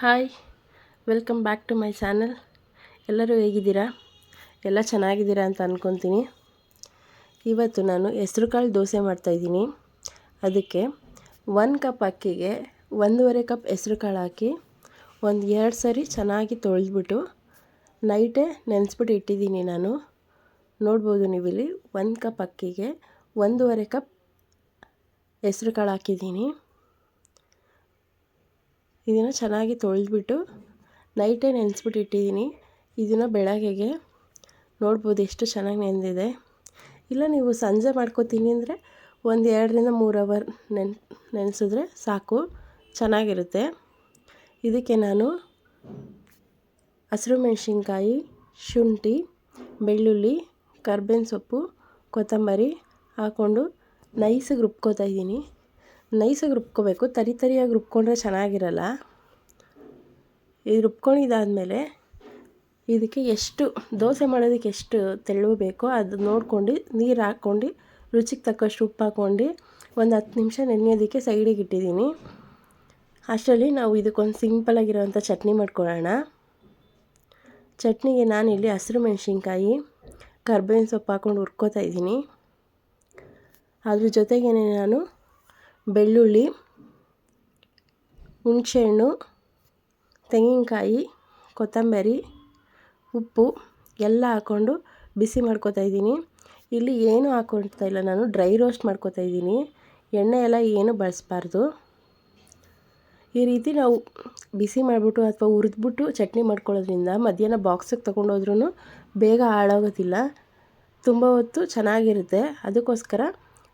Hi, welcome back to my channel. ಎಲ್ಲರೂ ಹೇಗಿದ್ದೀರಾ? ಎಲ್ಲ ಚೆನ್ನಾಗಿದ್ದೀರಾ ಅಂತ ಅಂದ್ಕೊತೀನಿ ಇವತ್ತು ನಾನು ಹೆಸ್ರುಕಾಳು ದೋಸೆ ಮಾಡ್ತಾಯಿದ್ದೀನಿ ಅದಕ್ಕೆ ಒಂದು ಕಪ್ ಅಕ್ಕಿಗೆ ಒಂದೂವರೆ ಕಪ್ ಹೆಸ್ರುಕಾಳು ಹಾಕಿ ಒಂದು ಎರಡು ಸರಿ ಚೆನ್ನಾಗಿ ತೊಳೆದ್ಬಿಟ್ಟು ನೈಟೇ ನೆನೆಸ್ಬಿಟ್ಟು ಇಟ್ಟಿದ್ದೀನಿ ನಾನು. ನೋಡ್ಬೋದು ನೀವಿಲ್ಲಿ. ಒಂದು ಕಪ್ ಅಕ್ಕಿಗೆ ಒಂದೂವರೆ ಕಪ್ ಹೆಸ್ರುಕಾಳು ಹಾಕಿದ್ದೀನಿ. ಇದನ್ನು ಚೆನ್ನಾಗಿ ತೊಳೆದ್ಬಿಟ್ಟು ನೈಟೇ ನೆನೆಸ್ಬಿಟ್ಟು ಇಟ್ಟಿದ್ದೀನಿ. ಇದನ್ನು ಬೆಳಗ್ಗೆಗೆ ನೋಡ್ಬೋದು ಎಷ್ಟು ಚೆನ್ನಾಗಿ ನೆಂದಿದೆ ಇಲ್ಲ ನೀವು ಸಂಜೆ ಮಾಡ್ಕೋತೀನಿ ಅಂದರೆ ಒಂದು ಎರಡರಿಂದ ಮೂರು ಅವರ್ ನೆನ್, ನೆನೆಸಿದ್ರೆ ಸಾಕು, ಚೆನ್ನಾಗಿರುತ್ತೆ. ಇದಕ್ಕೆ ನಾನು ಹಸಿರು ಮೆಣಸಿನ್ಕಾಯಿ, ಶುಂಠಿ, ಬೆಳ್ಳುಳ್ಳಿ, ಕರ್ಬೇವಿನ ಸೊಪ್ಪು, ಕೊತ್ತಂಬರಿ ಹಾಕ್ಕೊಂಡು ನೈಸಿಗೆ ರುಬ್ಕೋತಾ ಇದ್ದೀನಿ. ನೈಸಾಗಿ ರುಬ್ಕೋಬೇಕು. ತರಿ ತರಿಯಾಗಿ ರುಬ್ಕೊಂಡ್ರೆ ಚೆನ್ನಾಗಿರಲ್ಲ. ಇದು ರುಬ್ಕೊಂಡಿದ್ದಾದಮೇಲೆ ಇದಕ್ಕೆ ಎಷ್ಟು, ದೋಸೆ ಮಾಡೋದಕ್ಕೆ ಎಷ್ಟು ತೆಳು ಬೇಕೋ ಅದು ನೋಡ್ಕೊಂಡು, ನೀರು ಹಾಕ್ಕೊಂಡು, ರುಚಿಗೆ ತಕ್ಕಷ್ಟು ಉಪ್ಪು ಹಾಕ್ಕೊಂಡು ಒಂದು ಹತ್ತು ನಿಮಿಷ ನೆನೆಯೋದಕ್ಕೆ ಸೈಡಿಗೆ ಇಟ್ಟಿದ್ದೀನಿ. ಅಷ್ಟರಲ್ಲಿ ನಾವು ಇದಕ್ಕೊಂದು ಸಿಂಪಲಾಗಿರೋವಂಥ ಚಟ್ನಿ ಮಾಡ್ಕೊಳ್ಳೋಣ. ಚಟ್ನಿಗೆ ನಾನಿಲ್ಲಿ ಹಸಿರು ಮೆಣಸಿನ್ಕಾಯಿ, ಕರ್ಬೇವಿನ ಸೊಪ್ಪು ಹಾಕ್ಕೊಂಡು ಹುರ್ಕೋತಾ ಇದ್ದೀನಿ. ಅದ್ರ ಜೊತೆಗೇ ನಾನು ಬೆಳ್ಳುಳ್ಳಿ, ಹುಣಸೆಹಣ್ಣು, ತೆಂಗಿನಕಾಯಿ, ಕೊತ್ತಂಬರಿ, ಉಪ್ಪು ಎಲ್ಲ ಹಾಕ್ಕೊಂಡು ಬಿಸಿ ಮಾಡ್ಕೊತಾ ಇದ್ದೀನಿ. ಇಲ್ಲಿ ಏನೂ ಹಾಕೊಳ್ತಾ ಇಲ್ಲ ನಾನು, ಡ್ರೈ ರೋಸ್ಟ್ ಮಾಡ್ಕೋತಾ ಇದ್ದೀನಿ. ಎಣ್ಣೆ ಎಲ್ಲ ಏನು ಬಳಸಬಾರ್ದು. ಈ ರೀತಿ ನಾವು ಬಿಸಿ ಮಾಡಿಬಿಟ್ಟು ಅಥವಾ ಹುರಿದ್ಬಿಟ್ಟು ಚಟ್ನಿ ಮಾಡ್ಕೊಳ್ಳೋದ್ರಿಂದ ಮಧ್ಯಾಹ್ನ ಬಾಕ್ಸಿಗೆ ತೊಗೊಂಡೋದ್ರೂ ಬೇಗ ಹಾಳಾಗೋದಿಲ್ಲ. ತುಂಬ ಹೊತ್ತು ಚೆನ್ನಾಗಿರುತ್ತೆ. ಅದಕ್ಕೋಸ್ಕರ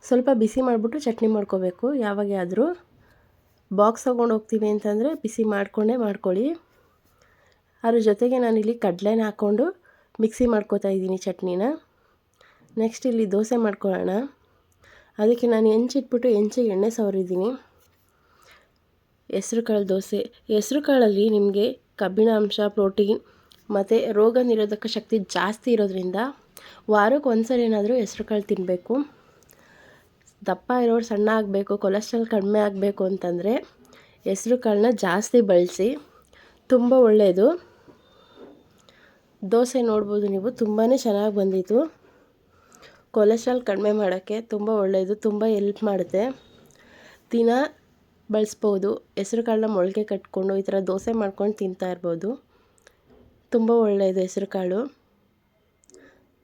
ಸ್ವಲ್ಪ ಬಿಸಿ ಮಾಡಿಬಿಟ್ಟು ಚಟ್ನಿ ಮಾಡ್ಕೋಬೇಕು. ಯಾವಾಗೇ ಆದರೂ ಬಾಕ್ಸ್ ತೊಗೊಂಡು ಹೋಗ್ತೀನಿ ಅಂತಂದರೆ ಬಿಸಿ ಮಾಡಿಕೊಂಡೇ ಮಾಡ್ಕೊಳ್ಳಿ. ಅದ್ರ ಜೊತೆಗೆ ನಾನಿಲ್ಲಿ ಕಡಲೆನ ಹಾಕ್ಕೊಂಡು ಮಿಕ್ಸಿ ಮಾಡ್ಕೋತಾ ಇದ್ದೀನಿ ಚಟ್ನಿನ. ನೆಕ್ಸ್ಟ್ ಇಲ್ಲಿ ದೋಸೆ ಮಾಡ್ಕೊಳ್ಳೋಣ. ಅದಕ್ಕೆ ನಾನು ಹೆಂಚಿಟ್ಬಿಟ್ಟು ಹೆಂಚಿಗೆ ಎಣ್ಣೆ ಸವರಿದ್ದೀನಿ. ಹೆಸ್ರು ಕಾಳು ದೋಸೆ. ಹೆಸ್ರು ಕಾಳಲ್ಲಿ ನಿಮಗೆ ಕಬ್ಬಿಣ ಅಂಶ ಪ್ರೋಟೀನ್ ಮತ್ತು ರೋಗ ನಿರೋಧಕ ಶಕ್ತಿ ಜಾಸ್ತಿ ಇರೋದ್ರಿಂದ ವಾರಕ್ಕೆ ಒಂದು ಸರಿ ಏನಾದರೂ ಹೆಸ್ರು ಕಾಳು ತಿನ್ನಬೇಕು ದಪ್ಪ ಇರೋರು ಸಣ್ಣ ಆಗಬೇಕು ಕೊಲೆಸ್ಟ್ರಾಲ್ ಕಡಿಮೆ ಆಗಬೇಕು ಅಂತಂದರೆ ಹೆಸ್ರು ಕಾಳನ್ನ ಜಾಸ್ತಿ ಬಳಸಿ, ತುಂಬ ಒಳ್ಳೆಯದು ದೋಸೆ ನೋಡ್ಬೋದು ನೀವು ತುಂಬಾ ಚೆನ್ನಾಗಿ ಬಂದಿತ್ತು. ಕೊಲೆಸ್ಟ್ರಾಲ್ ಕಡಿಮೆ ಮಾಡೋಕ್ಕೆ ತುಂಬ ಒಳ್ಳೆಯದು ತುಂಬ ಎಲ್ಪ್ ಮಾಡುತ್ತೆ. ದಿನ ಬಳಸ್ಬೋದು, ಹೆಸ್ರು ಕಾಳನ್ನ ಮೊಳಕೆ ಕಟ್ಕೊಂಡು ಈ ಥರ ದೋಸೆ ಮಾಡ್ಕೊಂಡು ತಿಂತಾ ಇರ್ಬೋದು. ತುಂಬ ಒಳ್ಳೆಯದು ಹೆಸ್ರು ಕಾಳು.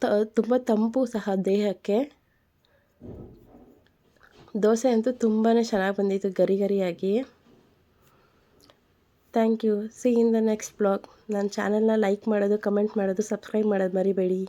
ತ, ತುಂಬ ತಂಪು ಸಹ ದೇಹಕ್ಕೆ. ದೋಸೆ ಅಂತೂ ತುಂಬಾ ಚೆನ್ನಾಗಿ ಬಂದಿತ್ತು, ಗರಿ ಗರಿಯಾಗಿ. Thank you see in the next blog ನನ್ನ ಚಾನಲ್ನ ಲೈಕ್ ಮಾಡೋದು ಕಮೆಂಟ್ ಮಾಡೋದು ಸಬ್ಸ್ಕ್ರೈಬ್ ಮಾಡೋದು ಮರಿಬೇಡಿ.